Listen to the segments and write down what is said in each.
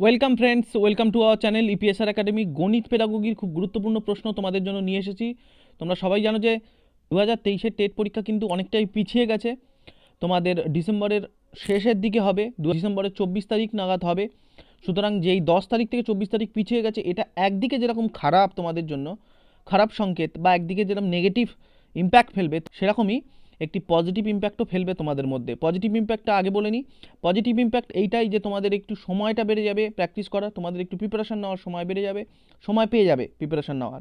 Welcome friends welcome to our channel EPSR academy গণিত পেডাগোগির খুব গুরুত্বপূর্ণ প্রশ্ন তোমাদের জন্য নিয়ে এসেছি। তোমরা সবাই জানো যে দু হাজার তেইশের টেট পরীক্ষা কিন্তু অনেকটাই পিছিয়ে গেছে। তোমাদের ডিসেম্বরের শেষের দিকে হবে দু ডিসেম্বরের চব্বিশ তারিখ নাগাদ হবে। সুতরাং যেই দশ তারিখ থেকে চব্বিশ তারিখ পিছিয়ে গেছে, এটা একদিকে যেরকম খারাপ তোমাদের জন্য, খারাপ সংকেত বা একদিকে যেরকম নেগেটিভ ইম্প্যাক্ট ফেলবে, সেরকমই একটি পজিটিভ ইম্প্যাক্টও ফেলবে তোমাদের মধ্যে। পজিটিভ ইম্প্যাক্টটা আগে বলে নিই। পজিটিভ ইম্প্যাক্ট এইটাই যে তোমাদের একটু সময়টা বেড়ে যাবে প্র্যাকটিস করা তোমাদের একটু প্রিপারেশান নেওয়ার সময় বেড়ে যাবে, সময় পেয়ে যাবে প্রিপারেশান নেওয়ার।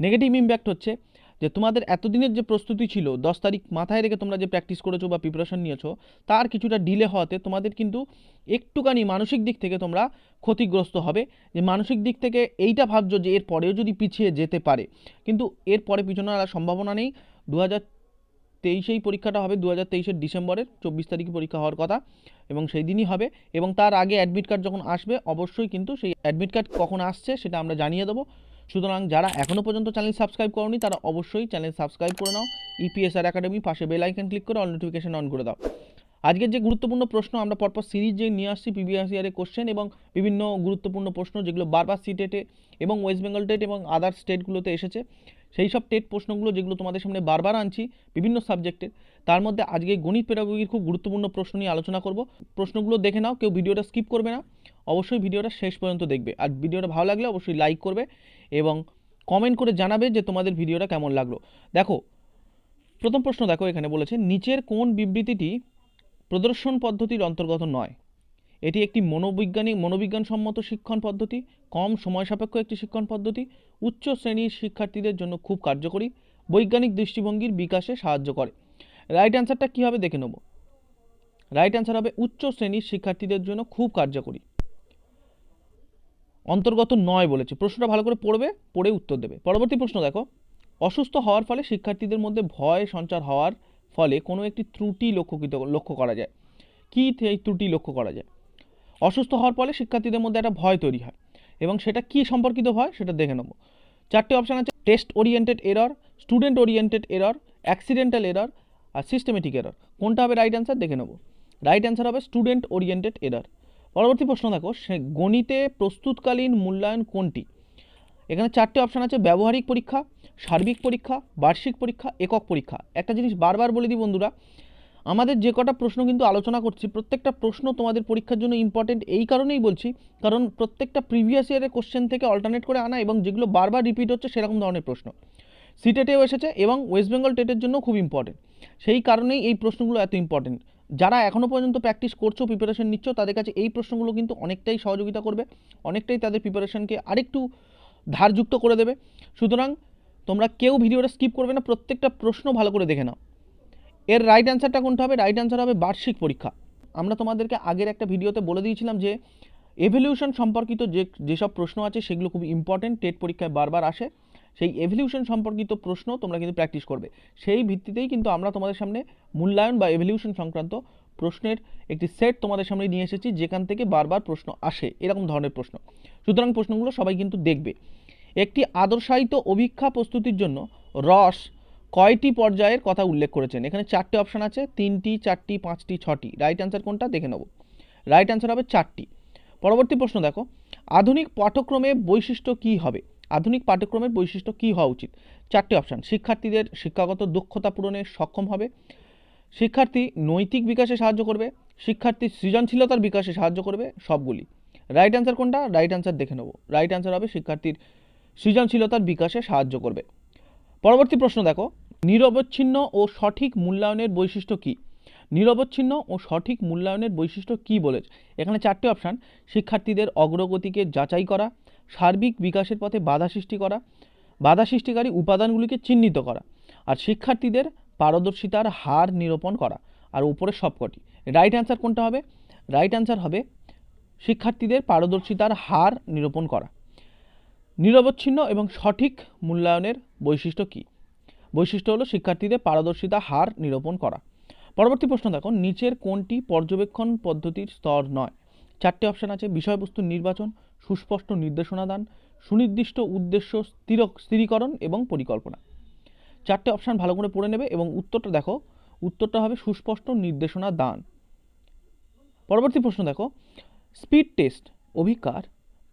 নেগেটিভ ইম্প্যাক্ট হচ্ছে যে তোমাদের এতদিনের যে প্রস্তুতি ছিল, দশ তারিখ মাথায় রেখে তোমরা যে প্র্যাকটিস করেছ বা প্রিপারেশান নিয়েছো, তার কিছুটা ডিলে হওয়াতে তোমাদের কিন্তু একটুখানি মানসিক দিক থেকে তোমরা ক্ষতিগ্রস্ত হবে। যে মানসিক দিক থেকে এইটা ভাবছ যে এর পরেও যদি পিছিয়ে যেতে পারে। কিন্তু এর পরে পিছনে আর সম্ভাবনা নেই। দু হাজার তেইশেই পরীক্ষাটা হবে দু হাজার তেইশের ডিসেম্বরের, চব্বিশ তারিখে পরীক্ষা হওয়ার কথা এবং সেই দিনই হবে এবং তার আগে অ্যাডমিট কার্ড যখন আসবে অবশ্যই কিন্তু সেই অ্যাডমিট কার্ড কখন আসছে সেটা আমরা জানিয়ে দেবো। সুতরাং যারা এখনও পর্যন্ত চ্যানেল সাবস্ক্রাইব করনি তারা অবশ্যই চ্যানেল সাবস্ক্রাইব করে নাও ইপিএসআর একাডেমি পাশে বেল আইকন ক্লিক করে অল নোটিফিকেশন অন করে দাও। আজকের যে গুরুত্বপূর্ণ প্রশ্ন আমরা পরপর সিরিজ যে নিয়ে আসছি প্রিভিয়াস ইয়ারের কোশ্চেন এবং বিভিন্ন গুরুত্বপূর্ণ প্রশ্ন যেগুলো বারবার সিটেটে এবং ওয়েস্ট বেঙ্গল টেট এবং আদার স্টেটগুলোতে এসেছে সেই সব টেট প্রশ্নগুলো যেগুলো তোমাদের সামনে বারবার আনছি বিভিন্ন সাবজেক্টের। তার মধ্যে আজকে গণিত পেডাগোগির খুব গুরুত্বপূর্ণ প্রশ্ন নিয়ে আলোচনা করব। প্রশ্নগুলো দেখে নাও, কেউ ভিডিওটা স্কিপ করবে না। অবশ্যই ভিডিওটা শেষ পর্যন্ত দেখবে। আর ভিডিওটা ভালো লাগলে অবশ্যই লাইক করবে এবং কমেন্ট করে জানাবে যে তোমাদের ভিডিওটা কেমন লাগল। দেখো, প্রথম প্রশ্ন দেখো এখানে বলেছে, নিচের কোন বিবৃতিটি প্রদর্শন পদ্ধতির অন্তর্গত নয়? এটি একটি মনোবৈজ্ঞানিক মনোবিজ্ঞানসম্মত শিক্ষণ পদ্ধতি, কম সময় সাপেক্ষ একটি শিক্ষণ পদ্ধতি, উচ্চ শ্রেণির শিক্ষার্থীদের জন্য খুব কার্যকরী, বৈজ্ঞানিক দৃষ্টিভঙ্গির বিকাশে সাহায্য করে। রাইট অ্যান্সারটা কী হবে দেখে নেব? রাইট অ্যান্সার হবে, উচ্চ শ্রেণির শিক্ষার্থীদের জন্য খুব কার্যকরী। অন্তর্গত নয় বলেছে। প্রশ্নটা ভালো করে পড়বে, পড়ে উত্তর দেবে। পরবর্তী প্রশ্ন দেখো। অসুস্থ হওয়ার ফলে শিক্ষার্থীদের মধ্যে ভয় সঞ্চার হওয়ার ফলে কোনো একটি ত্রুটি লক্ষ্যকৃত, লক্ষ্য করা যায়। কী এই ত্রুটি লক্ষ্য করা যায়? অসুস্থ হওয়ার ফলে শিক্ষার্থীদের মধ্যে একটা ভয় তৈরি হয় এবং সেটা কি সম্পর্কিত ভয় সেটা দেখে নেব। চারটে অপশান আছে test oriented error student oriented error accidental error আর সিস্টেমেটিক এরর কোনটা হবে রাইট অ্যান্সার দেখে নেব। রাইট অ্যান্সার হবে স্টুডেন্ট ওরিয়েন্টেড এরর পরবর্তী প্রশ্ন দেখো, সে গণিতে প্রস্তুতকালীন মূল্যায়ন কোনটি? এখানে চারটে অপশান আছে, ব্যবহারিক পরীক্ষা, সার্বিক পরীক্ষা, বার্ষিক পরীক্ষা, একক পরীক্ষা। একটা জিনিস বারবার বলে দিই বন্ধুরা আমাদের যে কটা প্রশ্ন কিন্তু আলোচনা করছি, প্রত্যেকটা প্রশ্ন তোমাদের পরীক্ষার জন্য ইম্পর্টেন্ট এই কারণেই বলছি, কারণ প্রত্যেকটা প্রিভিয়াস ইয়ারের কোশ্চেন থেকে অল্টারনেট করে আনা এবং যেগুলো বারবার রিপিট হচ্ছে সেরকম ধরনের প্রশ্ন। সিটেটেও এসেছে এবং ওয়েস্ট বেঙ্গল টেটের জন্য খুব ইম্পর্টেন্ট সেই কারণেই এই প্রশ্নগুলো এত ইম্পর্টেন্ট যারা এখনও পর্যন্ত প্র্যাকটিস করছ প্রিপারেশন নিচ্ছ, তাদের কাছে এই প্রশ্নগুলো কিন্তু অনেকটাই সহযোগিতা করবে, অনেকটাই তাদের প্রিপারেশনকে আরেকটু ধারযুক্ত করে দেবে। সুতরাং তোমরা কেউ ভিডিওটা স্কিপ করবে না, প্রত্যেকটা প্রশ্ন ভালো করে দেখে নাও। এর রাইট অ্যান্সারটা কোনটা হবে? রাইট অ্যান্সার হবে বার্ষিক পরীক্ষা। আমরা তোমাদেরকে আগের একটা ভিডিওতে বলে দিয়েছিলাম যে এভলিউশন সম্পর্কিত যে, যেসব প্রশ্ন আছে সেগুলো খুব ইম্পর্টেন্ট টেট পরীক্ষায় বারবার আসে। সেই এভলিউশন সম্পর্কিত প্রশ্ন তোমরা কিন্তু প্র্যাকটিস করবে। সেই ভিত্তিতেই কিন্তু আমরা তোমাদের সামনে মূল্যায়ন বা এভলিউশন সংক্রান্ত প্রশ্নের একটি সেট তোমাদের সামনে নিয়ে এসেছি, যেখান থেকে বারবার প্রশ্ন আসে, এরকম ধরনের প্রশ্ন। সুতরাং প্রশ্নগুলো সবাই কিন্তু দেখবে। একটি আদর্শায়িত অভিক্ষা প্রস্তুতির জন্য রস কয়টি পর্যায়ের কথা উল্লেখ করেছেন? এখানে চারটে অপশান আছে, তিনটি, চারটি, পাঁচটি, ছটি। রাইট অ্যান্সার কোনটা? দেখে নেব। রাইট অ্যান্সার হবে চারটি। পরবর্তী প্রশ্ন দেখো, আধুনিক পাঠ্যক্রমে বৈশিষ্ট্য কী হবে? আধুনিক পাঠ্যক্রমের বৈশিষ্ট্য কী হওয়া উচিত? চারটি অপশান শিক্ষার্থীদের শিক্ষাগত দক্ষতা পূরণে সক্ষম হবে, শিক্ষার্থী নৈতিক বিকাশে সাহায্য করবে, শিক্ষার্থী সৃজনশীলতার বিকাশে সাহায্য করবে, সবগুলি। রাইট অ্যান্সার কোনটা? রাইট অ্যান্সার দেখে নেব। রাইট অ্যান্সার হবে শিক্ষার্থীর সৃজনশীলতার বিকাশে সাহায্য করবে। পরবর্তী প্রশ্ন দেখো নিরবচ্ছিন্ন ও সঠিক মূল্যায়নের বৈশিষ্ট্য কী? নিরবচ্ছিন্ন ও সঠিক মূল্যায়নের বৈশিষ্ট্য কী বলেছে? এখানে চারটে অপশান শিক্ষার্থীদের অগ্রগতিকে যাচাই করা, সার্বিক বিকাশের পথে বাধা সৃষ্টি করা, বাধা সৃষ্টিকারী উপাদানগুলিকে চিহ্নিত করা, আর শিক্ষার্থীদের পারদর্শিতার হার নিরূপণ করা, আর উপরের সবকটি। রাইট অ্যান্সার কোনটা হবে? রাইট অ্যান্সার হবে শিক্ষার্থীদের পারদর্শিতার হার নিরূপণ করা। নিরবচ্ছিন্ন এবং সঠিক মূল্যায়নের বৈশিষ্ট্য কী? বৈশিষ্ট্য হলো শিক্ষার্থীদের পারদর্শিতা, হার নিরূপণ করা। পরবর্তী প্রশ্ন দেখো, নিচের কোনটি পর্যবেক্ষণ পদ্ধতির স্তর নয়? চারটি অপশান আছে, বিষয়বস্তু নির্বাচন, সুস্পষ্ট নির্দেশনা দান সুনির্দিষ্ট উদ্দেশ্য স্থির স্থিরীকরণ এবং পরিকল্পনা। চারটে অপশান ভালো করে পড়ে নেবে এবং উত্তরটা দেখো, উত্তরটা হবে সুস্পষ্ট নির্দেশনা দান পরবর্তী প্রশ্ন দেখো, স্পিড টেস্ট অভিকার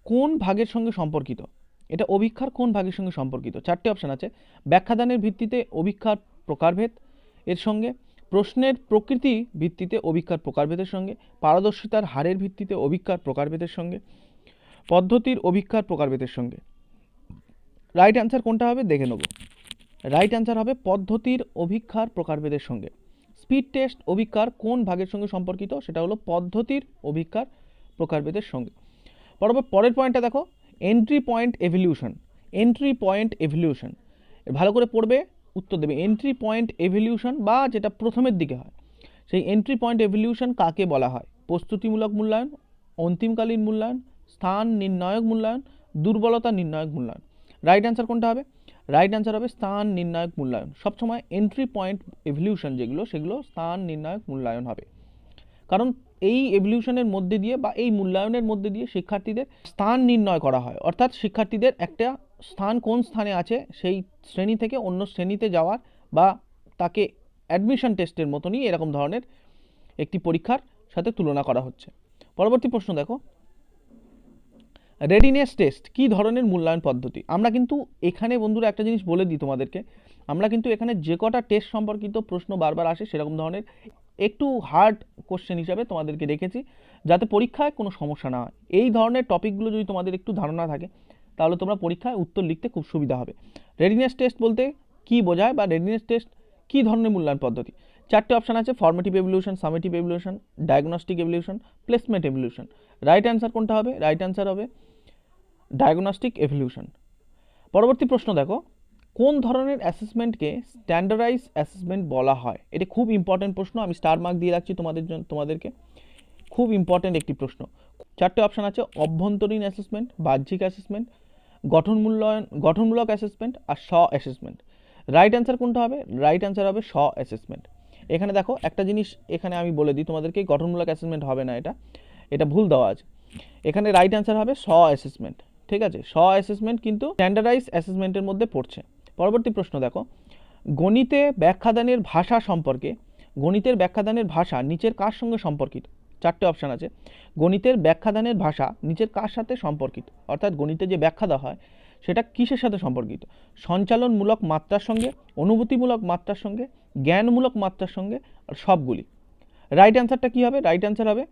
কোন ভাগের সঙ্গে সম্পর্কিত? এটা অভিক্ষার কোন ভাগের সঙ্গে সম্পর্কিত? চারটি অপশান আছে। ব্যাখ্যাদানের ভিত্তিতে অভিক্ষার প্রকারভেদ এর সঙ্গে, প্রশ্নের প্রকৃতি ভিত্তিতে অভিক্ষার প্রকারভেদের সঙ্গে, পারদর্শিতার হারের ভিত্তিতে অভিক্ষার প্রকারভেদের সঙ্গে, পদ্ধতির অভিক্ষার প্রকারভেদের সঙ্গে। রাইট অ্যান্সার কোনটা হবে? দেখে নেব। রাইট অ্যান্সার হবে পদ্ধতির অভিক্ষার প্রকারভেদের সঙ্গে। স্পিড টেস্ট অভিক্ষার কোন ভাগের সঙ্গে সম্পর্কিত? সেটা হলো পদ্ধতির অভিক্ষার প্রকারভেদের সঙ্গে। বরাবর পরের পয়েন্টটা দেখো। Entry point evaluation entry point evaluation ভালো করে পড়বে, উত্তর দেবে এন্ট্রি পয়েন্ট এভলিউশন বা যেটা প্রথমের দিকে হয়। সেই এন্ট্রি পয়েন্ট এভলিউশন কাকে বলা হয়? প্রস্তুতিমূলক মূল্যায়ন, অন্তিমকালীন মূল্যায়ন, স্থান নির্ণায়ক মূল্যায়ন, দুর্বলতা নির্ণায়ক মূল্যায়ন। রাইট অ্যান্সার কোনটা হবে? রাইট অ্যান্সার হবে স্থান নির্ণায়ক মূল্যায়ন। সবসময় এন্ট্রি পয়েন্ট এভলিউশন যেগুলো, সেগুলো স্থান নির্ণায়ক মূল্যায়ন হবে। কারণ এই এভলিউশনের মধ্যে দিয়ে বা এই মূল্যায়নের মধ্যে দিয়ে শিক্ষার্থীদের স্থান নির্ণয় করা হয়। অর্থাৎ শিক্ষার্থীদের একটা স্থান কোন স্থানে আছে সেই শ্রেণি থেকে অন্য শ্রেণীতে যাওয়ার বা তাকে অ্যাডমিশন টেস্টের মতনই এরকম ধরনের একটি পরীক্ষার সাথে তুলনা করা হচ্ছে। পরবর্তী প্রশ্ন দেখো। রেডিনেস টেস্ট কী ধরনের মূল্যায়ন পদ্ধতি? আমরা কিন্তু এখানে বন্ধুরা একটা জিনিস বলে দিই তোমাদেরকে। আমরা কিন্তু এখানে যে কটা টেস্ট সম্পর্কিত প্রশ্ন বারবার আসে সেরকম ধরনের একটু হার্ড কোশ্চেন হিসাবে তোমাদেরকে রেখেছি যাতে পরীক্ষায় কোনো সমস্যা না হয়। এই ধরনের টপিকগুলো যদি তোমাদের একটু ধারণা থাকে, তাহলে তোমরা পরীক্ষায় উত্তর লিখতে খুব সুবিধা হবে। রেডিনেস টেস্ট বলতে কি বোঝায় বা রেডিনেস টেস্ট কী ধরনের মূল্যায়ন পদ্ধতি? চারটে অপশান আছে formative evaluation summative evaluation diagnostic evaluation placement evaluation right answer কোনটা হবে? রাইট অ্যান্সার হবে ডায়াগনস্টিক এভলিউশন পরবর্তী প্রশ্ন দেখো। কোন ধরনের অ্যাসেসমেন্টকে স্ট্যান্ডার্ডাইজ অ্যাসেসমেন্ট বলা হয়? এটা খুব ইম্পর্টেন্ট প্রশ্ন, আমি স্টার মার্ক দিয়ে রাখছি তোমাদের জন্য তোমাদেরকে। খুব ইম্পর্টেন্ট একটি প্রশ্ন। চারটে অপশান আছে, অভ্যন্তরীণ অ্যাসেসমেন্ট বাহ্যিক অ্যাসেসমেন্ট গঠন মূল্যায়ন, গঠনমূলক অ্যাসেসমেন্ট আর স্ব অ্যাসেসমেন্ট রাইট অ্যান্সার কোনটা হবে? রাইট অ্যান্সার হবে স্ব অ্যাসেসমেন্ট এখানে দেখো, একটা জিনিস এখানে আমি বলে দিই, তোমাদেরকে গঠনমূলক অ্যাসেসমেন্ট হবে না এটা। এটা ভুল দেওয়া আছে। এখানে রাইট অ্যান্সার হবে স্ব অ্যাসেসমেন্ট ঠিক আছে? স্ব অ্যাসেসমেন্ট কিন্তু স্ট্যান্ডার্ডাইজ অ্যাসেসমেন্টের মধ্যে পড়ছে। পরবর্তী প্রশ্ন দেখো। গণিতে ব্যাখ্যাদানের ভাষা সম্পর্কে, গণিতের ব্যাখ্যাদানের ভাষা নিচের কার সঙ্গে সম্পর্কিত? চারটে অপশান আছে। গণিতের ব্যাখ্যাদানের ভাষা নিচের কার সাথে সম্পর্কিত? অর্থাৎ গণিতে যে ব্যাখ্যা দেওয়া হয়, সেটা কিসের সাথে সম্পর্কিত? সঞ্চালনমূলক মাত্রার সঙ্গে, অনুভূতিমূলক মাত্রার সঙ্গে, জ্ঞানমূলক মাত্রার সঙ্গে, আর সবগুলি। রাইট অ্যান্সারটা কী হবে? রাইট অ্যান্সার হবে,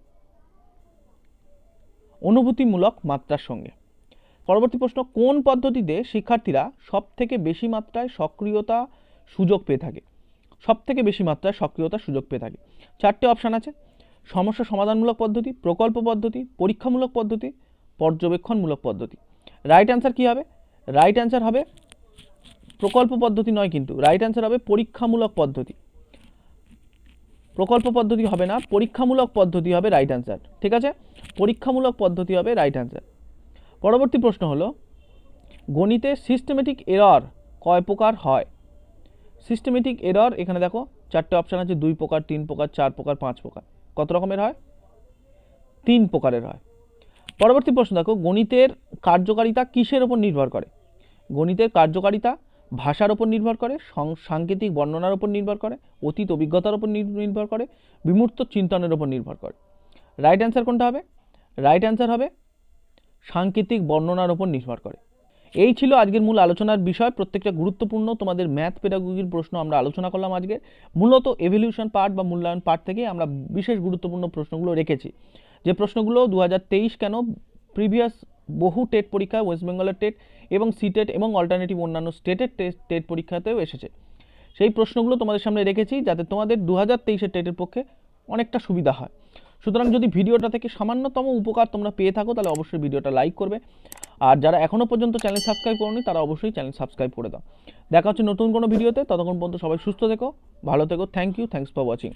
অনুভূতিমূলক মাত্রার সঙ্গে। পরবর্তী প্রশ্ন, কোন পদ্ধতিতে শিক্ষার্থীরা সব থেকে বেশি মাত্রায় সক্রিয়তা সুযোগ পেয়ে থাকে? সব থেকে বেশি মাত্রায় সক্রিয়তা সুযোগ পেয়ে থাকে। চারটে অপশান আছে। সমস্যা সমাধানমূলক পদ্ধতি, প্রকল্প পদ্ধতি, পরীক্ষামূলক পদ্ধতি, পর্যবেক্ষণমূলক পদ্ধতি। রাইট অ্যান্সার কী হবে? রাইট অ্যান্সার হবে প্রকল্প পদ্ধতি নয় কিন্তু। রাইট অ্যান্সার হবে পরীক্ষামূলক পদ্ধতি। প্রকল্প পদ্ধতি হবে না, পরীক্ষামূলক পদ্ধতি হবে রাইট অ্যান্সার ঠিক আছে? পরীক্ষামূলক পদ্ধতি হবে রাইট অ্যান্সার পরবর্তী প্রশ্ন হলো, গণিতে সিস্টেমেটিক এরর কয় প্রকার হয়? সিস্টেমেটিক এরর এখানে দেখো, চারটে অপশান আছে, দুই প্রকার, তিন প্রকার, চার প্রকার, পাঁচ প্রকার। কত রকমের হয়? তিন প্রকারের হয়। পরবর্তী প্রশ্ন দেখো, গণিতের কার্যকারিতা কিসের ওপর নির্ভর করে? গণিতের কার্যকারিতা ভাষার ওপর নির্ভর করে সাংকেতিক বর্ণনার ওপর নির্ভর করে, অতীত অভিজ্ঞতার ওপর নির্ভর করে, বিমূর্ত চিন্তনের ওপর নির্ভর করে। রাইট অ্যান্সার কোনটা হবে? রাইট অ্যান্সার হবে সাংকেতিক বর্ণনার ওপর নির্ভর করে। এই ছিল আজকের মূল আলোচনার বিষয়। প্রত্যেকটা গুরুত্বপূর্ণ তোমাদের ম্যাথ পেডাগোগির প্রশ্ন আমরা আলোচনা করলাম আজকে। মূলত এভলিউশন পার্ট বা মূল্যায়ন পার্ট থেকে আমরা বিশেষ গুরুত্বপূর্ণ প্রশ্নগুলো রেখেছি। যে প্রশ্নগুলো দু হাজার তেইশ কেন? প্রিভিয়াস বহু টেট পরীক্ষা ওয়েস্ট বেঙ্গলের টেট এবং সিটেট এবং অল্টারনেটিভ অন্যান্য স্টেটের টেট পরীক্ষাতেও এসেছে। সেই প্রশ্নগুলো তোমাদের সামনে রেখেছি যাতে তোমাদের দু হাজার তেইশের টেটের পক্ষে অনেকটা সুবিধা হয়। সুতরাং যদি ভিডিওটা থেকে সামান্যতম উপকার তোমরা পেয়ে থাকো, তাহলে অবশ্যই ভিডিওটা লাইক করবে। আর যারা এখনও পর্যন্ত চ্যানেল সাবস্ক্রাইব করোনি, তারা অবশ্যই চ্যানেল সাবস্ক্রাইব করে দাও। দেখা হচ্ছে নতুন কোনো ভিডিওতে, ততক্ষণ পর্যন্ত সবাই সুস্থ থেকো, ভালো থেকো, thank you, thanks for watching.